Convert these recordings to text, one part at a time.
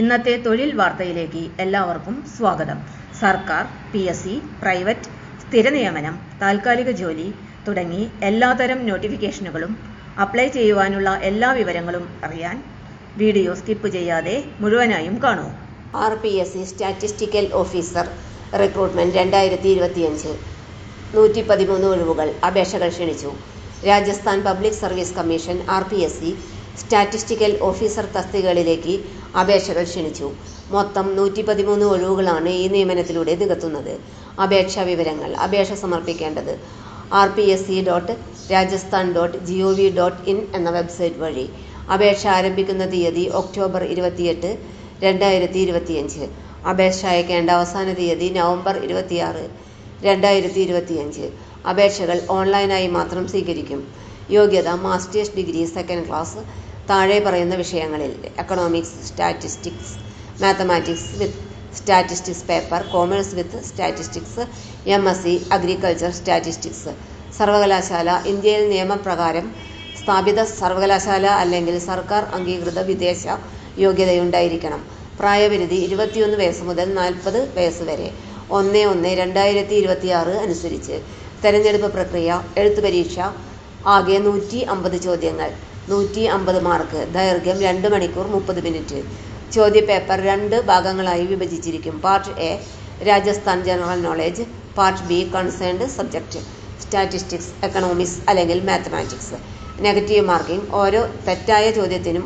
ഇന്നത്തെ തൊഴിൽ വാർത്തയിലേക്ക് എല്ലാവർക്കും സ്വാഗതം. സർക്കാർ പി എസ് സി പ്രൈവറ്റ് സ്ഥിര നിയമനം താൽക്കാലിക ജോലി തുടങ്ങി എല്ലാതരം നോട്ടിഫിക്കേഷനുകളും അപ്ലൈ ചെയ്യുവാനുള്ള എല്ലാ വിവരങ്ങളും അറിയാൻ വീഡിയോ സ്കിപ്പ് ചെയ്യാതെ മുഴുവനായും കാണൂ. R P S C statistical officer recruitment രണ്ടായിരത്തി ഇരുപത്തിയഞ്ച് നൂറ്റി പതിമൂന്ന് ഒഴിവുകൾ അപേക്ഷകൾ ക്ഷണിച്ചു. Rajasthan public service commission R P S C statistical officer തസ്തികകളിലേക്ക് അപേക്ഷകൾ ക്ഷണിച്ചു. മൊത്തം നൂറ്റി പതിമൂന്ന് ഒഴിവുകളാണ് ഈ നിയമനത്തിലൂടെ നികത്തുന്നത്. അപേക്ഷാ വിവരങ്ങൾ അപേക്ഷ സമർപ്പിക്കേണ്ടത് R P S C dot Rajasthan dot G O V dot in എന്ന വെബ്സൈറ്റ് വഴി. അപേക്ഷ ആരംഭിക്കുന്ന തീയതി ഒക്ടോബർ ഇരുപത്തിയെട്ട് രണ്ടായിരത്തി ഇരുപത്തിയഞ്ച് അപേക്ഷ അയക്കേണ്ട അവസാന തീയതി നവംബർ ഇരുപത്തിയാറ് രണ്ടായിരത്തി ഇരുപത്തിയഞ്ച് അപേക്ഷകൾ ഓൺലൈനായി മാത്രം സ്വീകരിക്കും. യോഗ്യത മാസ്റ്റേഴ്സ് ഡിഗ്രി സെക്കൻഡ് ക്ലാസ് താഴെ പറയുന്ന വിഷയങ്ങളിൽ economics statistics mathematics with statistics paper commerce with statistics M S C agriculture statistics സർവകലാശാല ഇന്ത്യയിൽ നിയമപ്രകാരം സ്ഥാപിത സർവകലാശാല അല്ലെങ്കിൽ സർക്കാർ അംഗീകൃത വിദേശ യോഗ്യതയുണ്ടായിരിക്കണം. പ്രായപരിധി ഇരുപത്തിയൊന്ന് വയസ്സ് മുതൽ നാൽപ്പത് വയസ്സ് വരെ. ഒന്ന് ഒന്ന് രണ്ടായിരത്തി ഇരുപത്തിയാറ് അനുസരിച്ച് തെരഞ്ഞെടുപ്പ് പ്രക്രിയ എഴുത്തു പരീക്ഷ ആകെ നൂറ്റി അമ്പത് ചോദ്യങ്ങൾ. നൂറ്റി അമ്പത് മാർക്ക് ദൈർഘ്യം രണ്ട് മണിക്കൂർ മുപ്പത് മിനിറ്റ് ചോദ്യപേപ്പർ രണ്ട് ഭാഗങ്ങളായി വിഭജിച്ചിരിക്കും. Part A Rajasthan general knowledge part B concerned subject statistics economics അല്ലെങ്കിൽ മാത്തമാറ്റിക്സ് നെഗറ്റീവ് മാർക്കിംഗ് ഓരോ തെറ്റായ ചോദ്യത്തിനും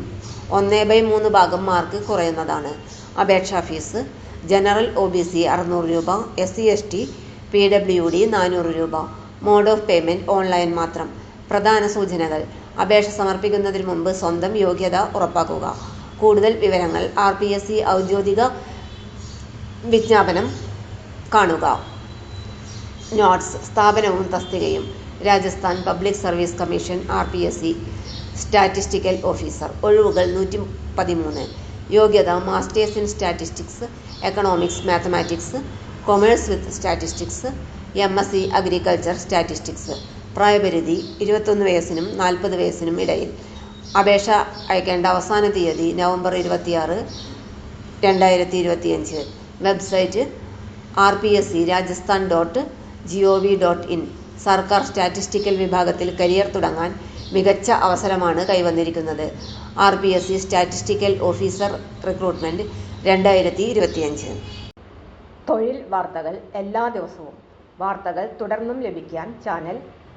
ഒന്ന് ബൈ മൂന്ന് ഭാഗം മാർക്ക് കുറയുന്നതാണ്. അപേക്ഷാ fees general O B C അറുന്നൂറ് രൂപ. S C S T P W D നാനൂറ് രൂപ. മോഡ് ഓഫ് പേയ്മെന്റ് ഓൺലൈൻ മാത്രം. പ്രധാന സൂചനകൾ. അപേക്ഷ സമർപ്പിക്കുന്നതിന് മുമ്പ് സ്വന്തം യോഗ്യത ഉറപ്പാക്കുക. കൂടുതൽ വിവരങ്ങൾ ആർ പി എസ് സി ഔദ്യോഗിക വിജ്ഞാപനം കാണുക. നോട്ട്സ് സ്ഥാപനവും തസ്തികയും Rajasthan public service commission R P S C statistical officer. ഒഴിവുകൾ നൂറ്റി പതിമൂന്ന് യോഗ്യത masters in statistics economics mathematics commerce with statistics M S C agriculture statistics. പ്രായപരിധി ഇരുപത്തൊന്ന് വയസ്സിനും നാൽപ്പത് വയസ്സിനും ഇടയിൽ. അപേക്ഷ അയക്കേണ്ട അവസാന തീയതി നവംബർ ഇരുപത്തിയാറ് രണ്ടായിരത്തി ഇരുപത്തിയഞ്ച് website R P S C Rajasthan dot G O V dot in. സർക്കാർ സ്റ്റാറ്റിസ്റ്റിക്കൽ വിഭാഗത്തിൽ കരിയർ തുടങ്ങാൻ മികച്ച അവസരമാണ് കൈവന്നിരിക്കുന്നത്. R P S C statistical officer recruitment രണ്ടായിരത്തി ഇരുപത്തിയഞ്ച് തൊഴിൽ വാർത്തകൾ എല്ലാ ദിവസവും. വാർത്തകൾ തുടർന്നും ലഭിക്കാൻ ചാനൽ